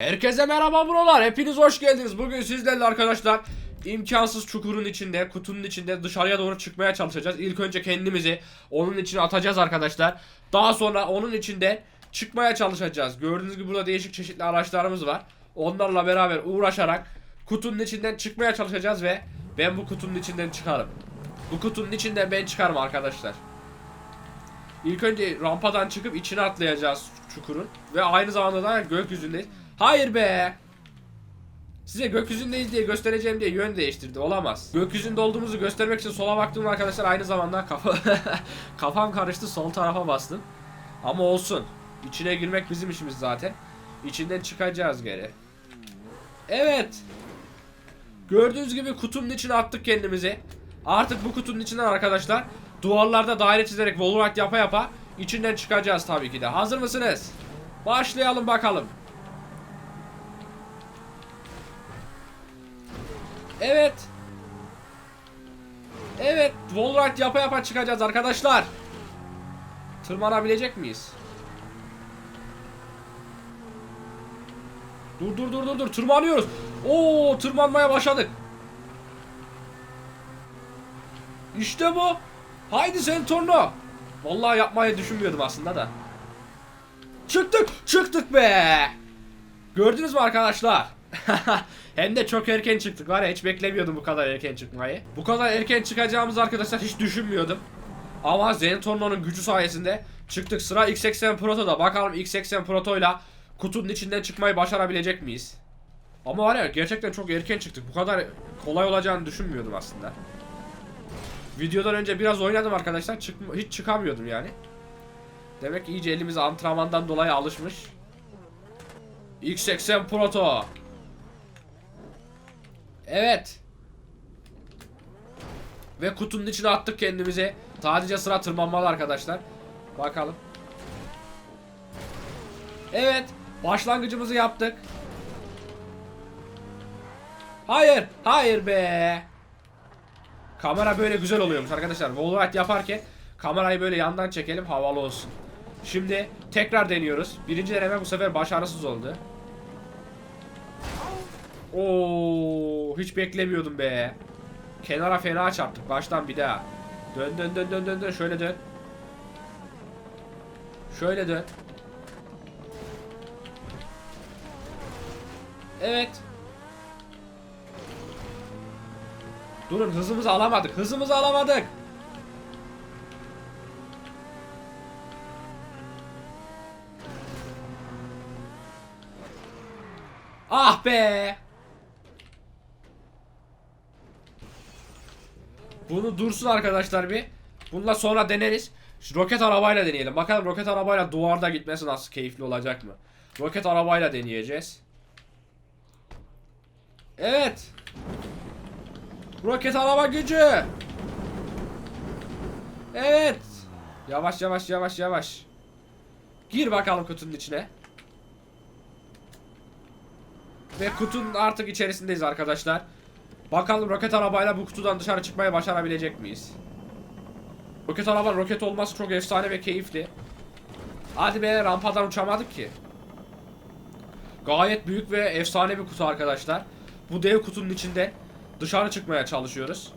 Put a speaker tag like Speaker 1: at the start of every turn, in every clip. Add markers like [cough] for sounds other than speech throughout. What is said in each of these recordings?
Speaker 1: Herkese merhaba buralar. Hepiniz hoş geldiniz. Bugün sizlerle arkadaşlar imkansız çukurun içinde, kutunun içinde dışarıya doğru çıkmaya çalışacağız. İlk önce kendimizi onun içine atacağız arkadaşlar. Daha sonra onun içinde çıkmaya çalışacağız. Gördüğünüz gibi burada değişik çeşitli araçlarımız var. Onlarla beraber uğraşarak kutunun içinden çıkmaya çalışacağız ve ben bu kutunun içinden çıkarım. Bu kutunun içinden ben çıkarım arkadaşlar. İlk önce rampadan çıkıp içine atlayacağız çukurun. Ve aynı zamanda da gökyüzündeyiz. Hayır be! Size gökyüzündeyiz diye göstereceğim diye yön değiştirdi. Olamaz. Gökyüzünde olduğumuzu göstermek için sola baktım arkadaşlar aynı zamanda kafa [laughs] kafam karıştı sol tarafa bastım. Ama olsun. İçine girmek bizim işimiz zaten. İçinden çıkacağız geri. Evet. Gördüğünüz gibi kutunun içine attık kendimizi. Artık bu kutunun içinden arkadaşlar duvarlarda daire çizerek wallride yapa yapa içinden çıkacağız tabii ki de. Hazır mısınız? Başlayalım bakalım. Evet. Evet. Wallride yapa yapa çıkacağız arkadaşlar. Tırmanabilecek miyiz? Dur dur dur dur dur. Tırmanıyoruz. Oo tırmanmaya başladık. İşte bu. Haydi Zentorno. Vallahi yapmayı düşünmüyordum aslında da. Çıktık. Çıktık be. Gördünüz mü arkadaşlar? [laughs] Hem de çok erken çıktık var ya hiç beklemiyordum bu kadar erken çıkmayı. Bu kadar erken çıkacağımız arkadaşlar hiç düşünmüyordum. Ama Zentorno'nun gücü sayesinde çıktık. Sıra X80 Proto'da. Bakalım X80 Proto'yla kutunun içinden çıkmayı başarabilecek miyiz? Ama var ya gerçekten çok erken çıktık. Bu kadar kolay olacağını düşünmüyordum aslında. Videodan önce biraz oynadım arkadaşlar. Çıkma, hiç çıkamıyordum yani. Demek ki iyice elimiz antrenmandan dolayı alışmış. X80 Proto. Evet. Ve kutunun içine attık kendimizi. Sadece sıra tırmanmalı arkadaşlar. Bakalım. Evet. Başlangıcımızı yaptık. Hayır. Hayır be. Kamera böyle güzel oluyormuş arkadaşlar. Wallride yaparken kamerayı böyle yandan çekelim havalı olsun. Şimdi tekrar deniyoruz. Birinci deneme bu sefer başarısız oldu. Oo, hiç beklemiyordum be. Kenara fena çarptık. Baştan bir daha. Dön dön dön dön dön dön. Şöyle dön. Şöyle dön. Evet. Durun hızımızı alamadık. Hızımızı alamadık. Ah be. Bunu dursun arkadaşlar bir. Bununla sonra deneriz. Şu roket arabayla deneyelim. Bakalım roket arabayla duvarda gitmesi nasıl keyifli olacak mı? Roket arabayla deneyeceğiz. Evet. Roket araba gücü. Evet. Yavaş yavaş yavaş yavaş. Gir bakalım kutunun içine. Ve kutunun artık içerisindeyiz arkadaşlar. Bakalım roket arabayla bu kutudan dışarı çıkmayı başarabilecek miyiz? Roket araba roket olması çok efsane ve keyifli. Hadi be rampadan uçamadık ki. Gayet büyük ve efsane bir kutu arkadaşlar. Bu dev kutunun içinde dışarı çıkmaya çalışıyoruz.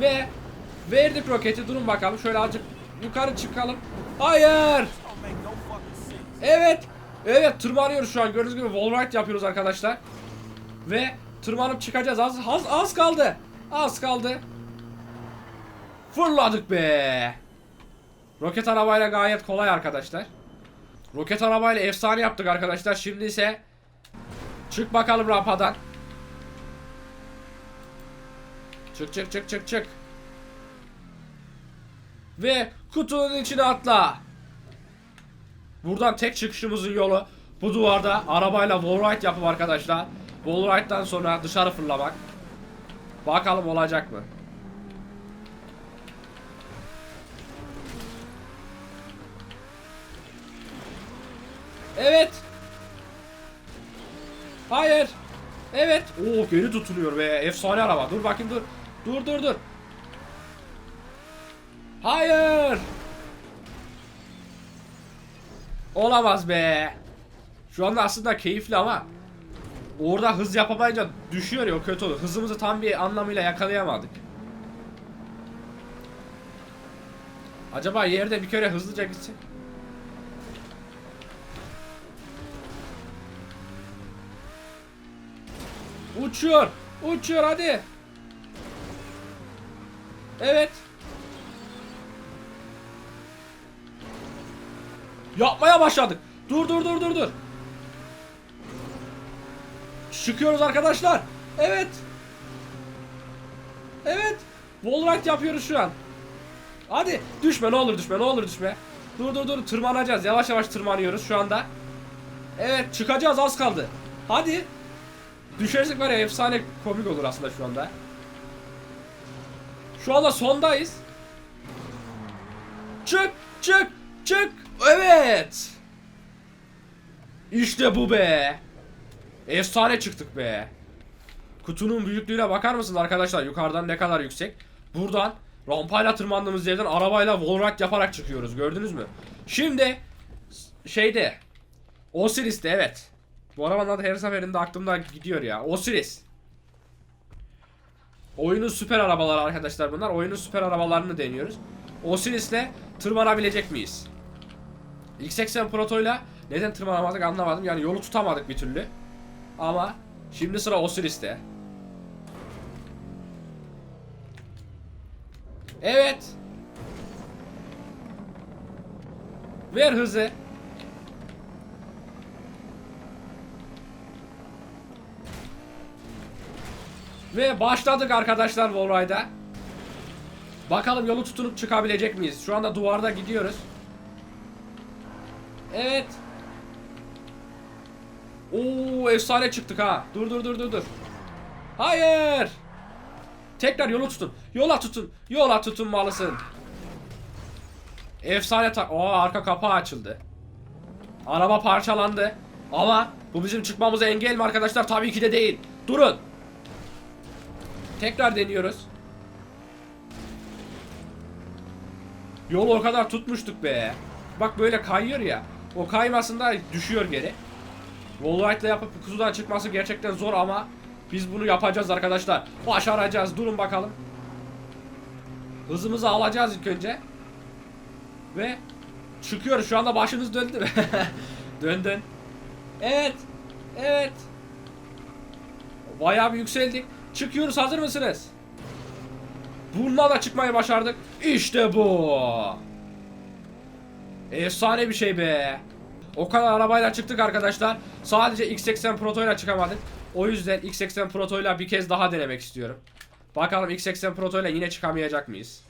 Speaker 1: Ve verdik roketi. Durun bakalım. Şöyle azıcık yukarı çıkalım. Hayır. Evet. Evet tırmanıyoruz şu an. Gördüğünüz gibi wallride yapıyoruz arkadaşlar. Ve tırmanıp çıkacağız. Az, az, az kaldı. Az kaldı. Fırladık be. Roket arabayla gayet kolay arkadaşlar. Roket arabayla efsane yaptık arkadaşlar. Şimdi ise çık bakalım rampadan. Çık çık çık çık çık. Ve kutunun içine atla. Buradan tek çıkışımızın yolu bu duvarda arabayla wallride yapıp arkadaşlar. Wallride'dan sonra dışarı fırlamak. Bakalım olacak mı? Evet. Hayır. Evet. Oo geri tutuluyor be. Efsane araba. Dur bakayım dur. Dur dur dur. Hayır. Olamaz be. Şu anda aslında keyifli ama orada hız yapamayınca düşüyor ya o kötü olur. Hızımızı tam bir anlamıyla yakalayamadık. Acaba yerde bir kere hızlıca gitsin. Uçuyor. Uçuyor hadi. Evet. Yapmaya başladık. Dur dur dur dur dur. Çıkıyoruz arkadaşlar. Evet. Evet. Wallride yapıyoruz şu an. Hadi düşme ne olur düşme ne olur düşme. Dur dur dur tırmanacağız. Yavaş yavaş tırmanıyoruz şu anda. Evet çıkacağız az kaldı. Hadi. Düşersek var ya efsane komik olur aslında şu anda. Şu anda sondayız. Çık çık çık. Evet. İşte bu be. Efsane çıktık be. Kutunun büyüklüğüne bakar mısınız arkadaşlar? Yukarıdan ne kadar yüksek. Buradan rampayla tırmandığımız yerden arabayla wallride yaparak çıkıyoruz. Gördünüz mü? Şimdi şeyde Osiris'te evet. Bu arabanın adı her seferinde aklımdan gidiyor ya. Osiris. Oyunun süper arabaları arkadaşlar bunlar. Oyunun süper arabalarını deniyoruz. Osiris'le tırmanabilecek miyiz? X80 Proto'yla neden tırmanamadık anlamadım. Yani yolu tutamadık bir türlü. Ama şimdi sıra Osiris'te. Evet. Ver hızı. Ve başladık arkadaşlar Wallride'a. Bakalım yolu tutunup çıkabilecek miyiz? Şu anda duvarda gidiyoruz. Evet. Oo efsane çıktık ha. Dur dur dur dur dur. Hayır. Tekrar yolu tutun. Yola tutun. Yola tutunmalısın. Efsane tak. Oo arka kapağı açıldı. Araba parçalandı. Ama bu bizim çıkmamıza engel mi arkadaşlar? Tabii ki de değil. Durun. Tekrar deniyoruz. Yolu o kadar tutmuştuk be. Bak böyle kayıyor ya. O kaymasında düşüyor geri. Wallride'la yapıp kutudan çıkması gerçekten zor ama biz bunu yapacağız arkadaşlar. Başaracağız. Durun bakalım. Hızımızı alacağız ilk önce. Ve çıkıyoruz. Şu anda başınız döndü [laughs] dön dön. Evet. Evet. Bayağı bir yükseldik. Çıkıyoruz. Hazır mısınız? Bununla da çıkmayı başardık. İşte bu. Efsane bir şey be. O kadar arabayla çıktık arkadaşlar. Sadece X80 Proto ile çıkamadık. O yüzden X80 Proto ile bir kez daha denemek istiyorum. Bakalım X80 Proto ile yine çıkamayacak mıyız?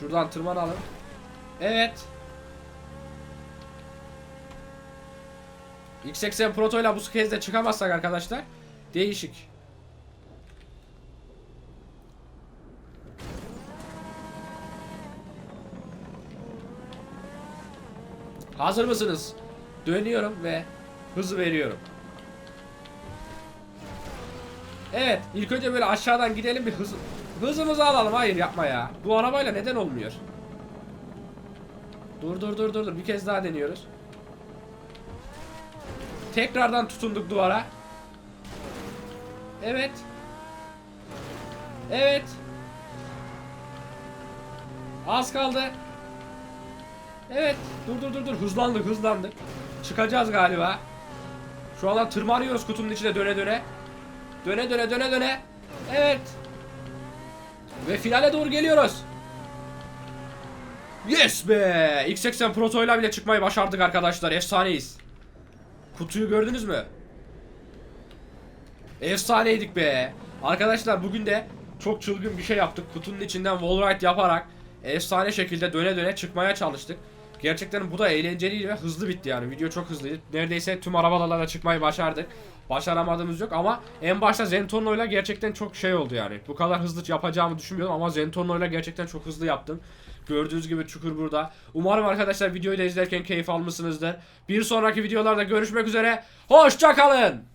Speaker 1: Şuradan tırmanalım. Evet. X80 Proto ile bu kez de çıkamazsak arkadaşlar değişik. Hazır mısınız? Dönüyorum ve hızı veriyorum. Evet, ilk önce böyle aşağıdan gidelim bir hız hızımızı alalım. Hayır yapma ya. Bu arabayla neden olmuyor? Dur dur dur dur dur. Bir kez daha deniyoruz. Tekrardan tutunduk duvara. Evet. Evet. Az kaldı. Evet. Dur dur dur dur. Hızlandık hızlandık. Çıkacağız galiba. Şu anda tırmanıyoruz kutunun içine döne döne. Döne döne döne döne. Evet. Ve finale doğru geliyoruz. Yes be! X80 Proto'yla bile çıkmayı başardık arkadaşlar. Efsaneyiz. Kutuyu gördünüz mü? Efsaneydik be. Arkadaşlar bugün de çok çılgın bir şey yaptık. Kutunun içinden wallride yaparak efsane şekilde döne döne çıkmaya çalıştık. Gerçekten bu da eğlenceliydi ve hızlı bitti yani. Video çok hızlıydı. Neredeyse tüm arabalarla çıkmayı başardık. Başaramadığımız yok ama en başta Zentorno'yla gerçekten çok şey oldu yani. Bu kadar hızlı yapacağımı düşünmüyordum ama Zentorno'yla gerçekten çok hızlı yaptım. Gördüğünüz gibi çukur burada. Umarım arkadaşlar videoyu da izlerken keyif almışsınızdır. Bir sonraki videolarda görüşmek üzere. Hoşçakalın.